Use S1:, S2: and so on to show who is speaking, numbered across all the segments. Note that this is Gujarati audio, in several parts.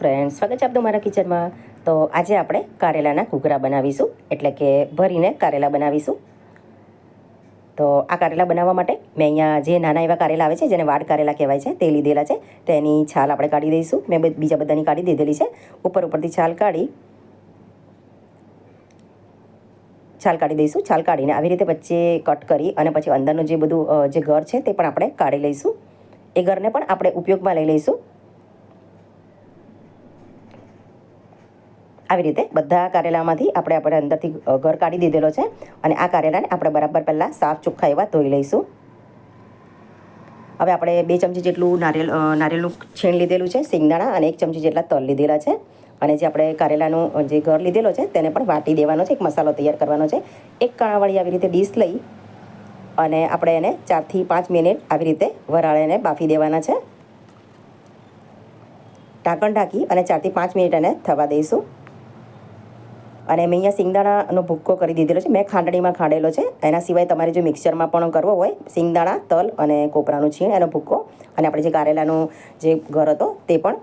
S1: ફ્રેન્ડ સ્વાગત છે આપનું મારા કિચનમાં. તો આજે આપણે કારેલાના ઘૂઘરા બનાવીશું. એટલે કે ભરીને કારેલા બનાવીશું. તો આ કારેલા બનાવવા માટે મેં અહીંયા જે નાના એવા કારેલા આવે છે, જેને વાડ કારેલા કહેવાય છે, તે લીધેલા છે. તેની છાલ આપણે કાઢી દઈશું. મેં બીજા બધાની કાઢી દીધેલી છે. ઉપર ઉપરથી છાલ કાઢી છાલ કાઢી દઈશું. છાલ કાઢીને આવી રીતે વચ્ચે કટ કરી અને પછી અંદરનું જે બધું જે ઘર છે, તે પણ આપણે કાઢી લઈશું. એ ઘરને પણ આપણે ઉપયોગમાં લઈ લઈશું. આવી રીતે બધા કારેલામાંથી આપણે આપણે અંદરથી ઘર કાઢી દીધેલો છે અને આ કારેલાને આપણે બરાબર પહેલાં સાફ ચોખ્ખા એવા ધોઈ લઈશું. હવે આપણે બે ચમચી જેટલું નારિયેલ નારિયેલનું છીણ લીધેલું છે, સિંગદાણા અને એક ચમચી જેટલા તલ લીધેલા છે. અને જે આપણે કારેલાનું જે ઘર લીધેલો છે તેને પણ વાટી દેવાનો છે, એક મસાલો તૈયાર કરવાનો છે. એક કણાવાળી આવી રીતે ડીશ લઈ અને આપણે એને ચારથી પાંચ મિનિટ આવી રીતે વરાળેને બાફી દેવાના છે. ઢાંકણ ઢાંકી અને ચારથી પાંચ મિનિટ એને થવા દઈશું. અને મેં અહીંયા સિંગદાણાનો ભૂક્કો કરી દીધેલો છે. મેં ખાંડણીમાં ખાંડેલો છે. એના સિવાય તમારે જો મિક્સરમાં પણ કરવો હોય, સિંગદાણા, તલ અને કોપરાનું છીણ, એનો ભૂક્કો અને આપણે જે કારેલાનું જે ઘર હતો તે પણ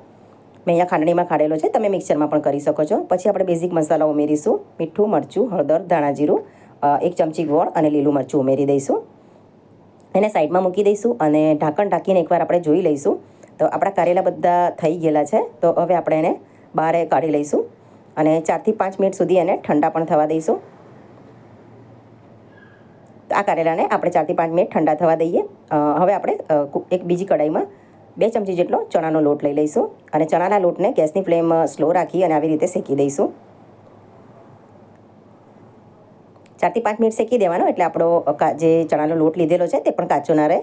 S1: મેં અહીંયા ખાંડણીમાં ખાડેલો છે. તમે મિક્સરમાં પણ કરી શકો છો. પછી આપણે બેઝિક મસાલા ઉમેરીશું. મીઠું, મરચું, હળદર, ધાણા જીરું એક ચમચી ગોળ અને લીલું મરચું ઉમેરી દઈશું. એને સાઈડમાં મૂકી દઈશું અને ઢાંકણ ઢાંકીને એકવાર આપણે જોઈ લઈશું. તો આપણા કારેલા બધા થઈ ગયેલા છે. તો હવે આપણે એને બહાર કાઢી લઈશું. અને ચારથી પાંચ મિનિટ સુધી એને ઠંડા પણ થવા દઈશું. આ કારેલાને આપણે ચારથી પાંચ મિનિટ ઠંડા થવા દઈએ. હવે આપણે એક બીજી કઢાઈમાં બે ચમચી જેટલો ચણાનો લોટ લઈ લઈશું અને ચણાના લોટને ગેસની ફ્લેમ સ્લો રાખી અને આવી રીતે શેકી દઈશું. ચારથી પાંચ મિનિટ શેકી દેવાનો એટલે આપણો જે ચણાનો લોટ લીધેલો છે તે પણ કાચો ના રહે.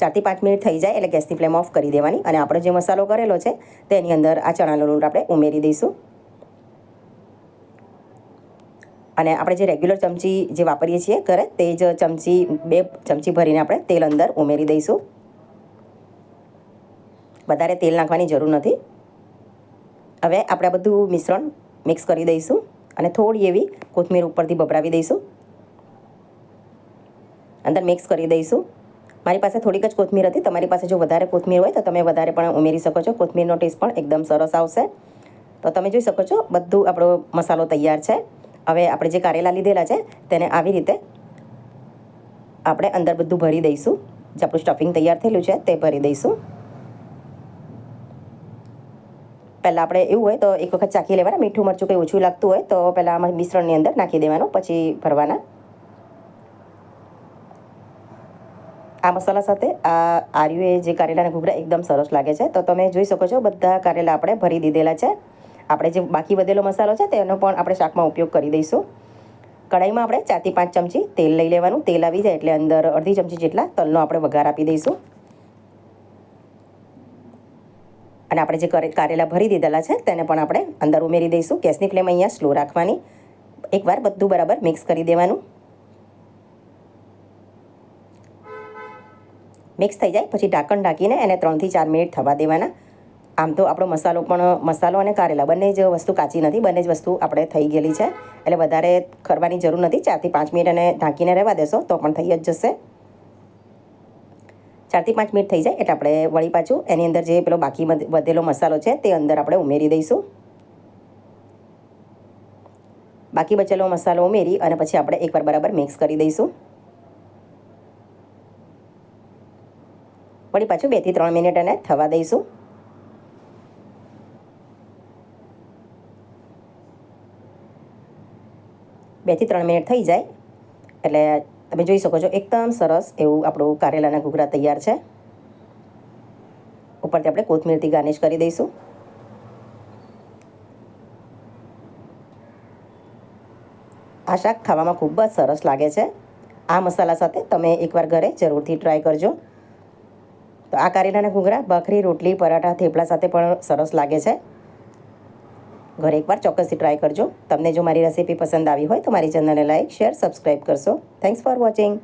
S1: ચારથી પાંચ મિનિટ થઈ જાય એટલે ગેસની ફ્લેમ ઓફ કરી દેવાની અને આપણે જે મસાલો કરેલો છે, તેની અંદર આ ચણાનો લોટ આપણે ઉમેરી દઈશું. અને આપણે જે રેગ્યુલર ચમચી જે વાપરીએ છીએ ઘરે, તે જ ચમચી, બે ચમચી ભરીને આપણે તેલ અંદર ઉમેરી દઈશું. વધારે તેલ નાખવાની જરૂર નથી. હવે આપણે આ બધું મિશ્રણ મિક્સ કરી દઈશું અને થોડી એવી કોથમીર ઉપરથી ભભરાવી દઈશું. અંદર મિક્સ કરી દઈશું. મારી પાસે થોડીક જ કોથમીર હતી. તમારી પાસે જો વધારે કોથમીર હોય તો તમે વધારે પણ ઉમેરી શકો છો. કોથમીરનો ટેસ્ટ પણ એકદમ સરસ આવશે. તો તમે જોઈ શકો છો, બધું આપણો મસાલો તૈયાર છે. હવે આપણે જે કારેલા લીધેલા છે, તેને આવી રીતે આપણે અંદર બધું ભરી દઈશું. જે આપણું સ્ટફિંગ તૈયાર થયેલું છે, તે ભરી દઈશું. પહેલાં આપણે એવું હોય તો એક વખત ચાખી લેવાના. મીઠું મરચું કંઈ ઓછું લાગતું હોય તો પહેલાં આમાં મિશ્રણની અંદર નાખી દેવાનું, પછી ભરવાના. આ મસાલા સાથે આ આર્યુએ જે કારેલાના ઘૂઘરા એકદમ સરસ લાગે છે. તો તમે જોઈ શકો છો, બધા કારેલા આપણે ભરી દીધેલા છે. આપણે જે બાકી વધેલો મસાલો છે, તેનો પણ આપણે શાકમાં ઉપયોગ કરી દઈશું. કઢાઈમાં આપણે ચારથી પાંચ ચમચી તેલ લઈ લેવાનું. તેલ આવી જાય એટલે અંદર અડધી ચમચી જેટલા તલનો આપણે વઘાર આપી દઈશું. અને આપણે જે કરે- કારેલા ભરી દીધેલા છે, તેને પણ આપણે અંદર ઉમેરી દઈશું. ગેસની ફ્લેમ અહીંયા સ્લો રાખવાની. એકવાર બધું બરાબર મિક્સ કરી દેવાનું. મિક્સ થઈ જાય, પછી ઢાંકણ ઢાંકીને એને ત્રણથી ચાર મિનિટ થવા દેવાના. આમ તો આપણો મસાલો પણ, મસાલો અને કારેલા બંને જ વસ્તુ કાચી નથી, બંને જ વસ્તુ આપણે થઈ ગયેલી છે. એટલે વધારે ખરવાની જરૂર નથી, ચારથી પાંચ મિનિટ એને ઢાંકીને રહેવા દેશો, તો પણ થઈ જ જશે. ચારથી પાંચ મિનિટ થઈ જાય એટલે આપણે વળી પાછું એની અંદર જે પેલો બાકી વધ- વધેલો મસાલો છે તે અંદર આપણે ઉમેરી દઈશું. બાકી બચેલો મસાલો ઉમેરી અને પછી આપણે એકવાર બરાબર મિક્સ કરી દઈશું. વળી પાછું બેથી ત્રણ મિનિટ એને થવા દઈશું. બેથી ત્રણ મિનિટ થઈ જાય. એટલે તમે જોઈ શકો છો, એકદમ સરસ એવું આપણું કારેલાના ઘૂઘરા તૈયાર છે. ઉપરથી આપણે કોથમીરથી ગાર્નિશ કરી દઈશું. આ શાક ખાવામાં ખૂબ જ સરસ લાગે છે. આ મસાલા સાથે તમે એકવાર ઘરે જરૂરથી ટ્રાય કરજો. તો આ કારેલાના ઘૂંઘરા, ભાખરી, રોટલી, પરાઠા, થેપલા સાથે પણ સરસ લાગે છે. ઘરે એકવાર ચોક્કસથી ટ્રાય કરજો. તમને જો મારી રેસીપી પસંદ આવી હોય તો મારી ચેનલને લાઈક શેર સબસ્ક્રાઈબ કરશો. Thanks for watching